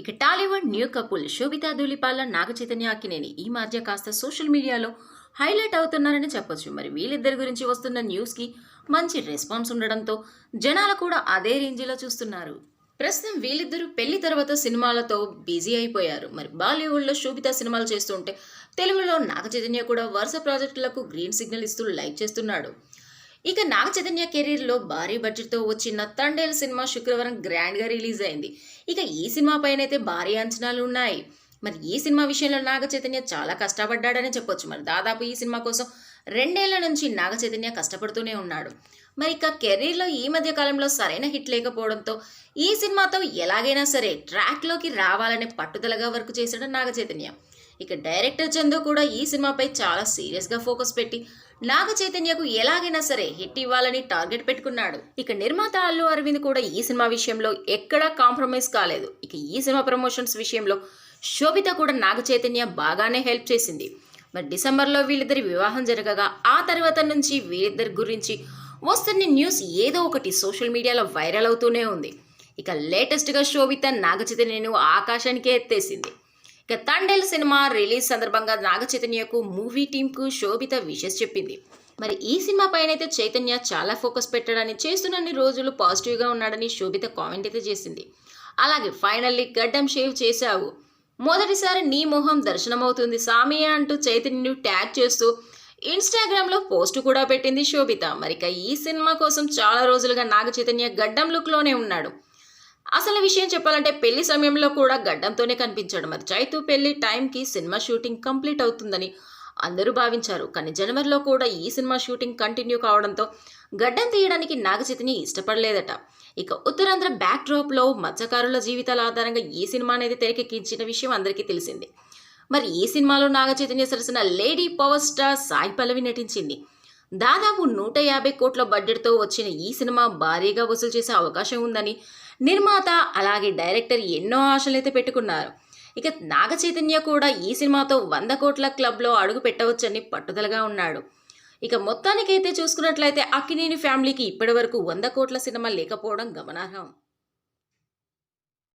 ఇక Tollywood new couple Sobhita Dhulipala Naga Chaitanya Akkineni ఈ మధ్య కాస్త సోషల్ మీడియాలో హైలైట్ అవుతున్నారని చెప్పొచ్చు. మరి వీళ్ళిద్దరి గురించి వస్తున్న న్యూస్కి మంచి రెస్పాన్స్ ఉండడంతో జనాలు కూడా అదే రేంజ్లో చూస్తున్నారు. ప్రస్తుతం వీళ్ళిద్దరూ పెళ్ళి తర్వాత సినిమాలతో బిజీ అయిపోయారు. మరి బాలీవుడ్లో శోభిత సినిమాలు చేస్తుంటే తెలుగులో నాగ చైతన్య కూడా వరుస ప్రాజెక్టులకు గ్రీన్ సిగ్నల్ ఇస్తూ లైక్ చేస్తున్నాడు. ఇక నాగ చైతన్య కెరీర్లో భారీ బడ్జెట్తో వచ్చిన తండేల్ సినిమా శుక్రవారం గ్రాండ్గా రిలీజ్ అయింది. ఇక ఈ సినిమా పైన అయితే భారీ అంచనాలు ఉన్నాయి. మరి ఈ సినిమా విషయంలో నాగ చైతన్య చాలా కష్టపడ్డాడని చెప్పొచ్చు. మరి దాదాపు ఈ సినిమా కోసం రెండేళ్ళ నుంచి నాగ చైతన్య కష్టపడుతూనే ఉన్నాడు. మరి ఇక కెరీర్లో ఈ మధ్య కాలంలో సరైన హిట్ లేకపోవడంతో ఈ సినిమాతో ఎలాగైనా సరే ట్రాక్లోకి రావాలనే పట్టుదలగా వర్క్ చేశాడు నాగ చైతన్య ఇక డైరెక్టర్ చందు కూడా ఈ సినిమాపై చాలా సీరియస్గా ఫోకస్ పెట్టి నాగ చైతన్యకు ఎలాగైనా సరే హిట్ ఇవ్వాలని టార్గెట్ పెట్టుకున్నాడు. ఇక నిర్మాత అల్లు అరవింద్ కూడా ఈ సినిమా విషయంలో ఎక్కడా కాంప్రమైజ్ కాలేదు. ఇక ఈ సినిమా ప్రమోషన్స్ విషయంలో శోభిత కూడా నాగ చైతన్య బాగానే హెల్ప్ చేసింది. మరి డిసెంబర్లో వీళ్ళిద్దరి వివాహం జరగగా ఆ తర్వాత నుంచి వీళ్ళిద్దరి గురించి వస్తున్న న్యూస్ ఏదో ఒకటి సోషల్ మీడియాలో వైరల్ అవుతూనే ఉంది. ఇక లేటెస్ట్గా శోభిత నాగ చైతన్యను ఆకాశానికే ఎత్తేసింది. ఇక తండేల్ సినిమా రిలీజ్ సందర్భంగా నాగ చైతన్యకు మూవీ టీంకు శోభిత విషెస్ చెప్పింది. మరి ఈ సినిమా పైన అయితే చైతన్య చాలా ఫోకస్ పెట్టడాన్ని చేస్తున్నన్ని రోజులు పాజిటివ్గా ఉన్నాడని శోభిత కామెంట్ అయితే చేసింది. అలాగే ఫైనల్లీ గడ్డం షేవ్ చేశావు. మొదటిసారి నీ మొహం దర్శనమవుతుంది సామి అంటూ చైతన్యను ట్యాగ్ చేస్తూ ఇన్స్టాగ్రామ్లో పోస్ట్ కూడా పెట్టింది శోభిత. మరిక ఈ సినిమా కోసం చాలా రోజులుగా నాగ చైతన్య గడ్డం లుక్లోనే ఉన్నాడు. అసలు విషయం చెప్పాలంటే పెళ్ళి సమయంలో కూడా గడ్డంతోనే కనిపించాడు. మరి చైతు పెళ్ళి టైంకి సినిమా షూటింగ్ కంప్లీట్ అవుతుందని అందరూ భావించారు. కానీ జనవరిలో కూడా ఈ సినిమా షూటింగ్ కంటిన్యూ కావడంతో గడ్డం తీయడానికి నాగచితిని ఇష్టపడలేదట. ఇక ఉత్తరాంధ్ర బ్యాక్ డ్రాప్లో మత్స్యకారుల జీవితాల ఆధారంగా ఈ సినిమా అనేది తెరకెక్కించిన విషయం అందరికీ తెలిసింది. మరి ఈ సినిమాలో నాగచైతన్య సరసిన సరసన lady power star Sai Pallavi నటించింది. దాదాపు నూట యాభై కోట్ల బడ్జెట్తో వచ్చిన ఈ సినిమా భారీగా వసూలు చేసే అవకాశం ఉందని నిర్మాత అలాగే డైరెక్టర్ ఎన్నో ఆశలైతే పెట్టుకున్నారు. ఇక నాగ చైతన్య కూడా ఈ సినిమాతో వంద కోట్ల క్లబ్లో అడుగు పెట్టవచ్చని పట్టుదలగా ఉన్నాడు. ఇక మొత్తానికైతే చూసుకున్నట్లయితే అక్కినేని ఫ్యామిలీకి ఇప్పటి వరకు వంద కోట్ల సినిమా లేకపోవడం గమనార్హం.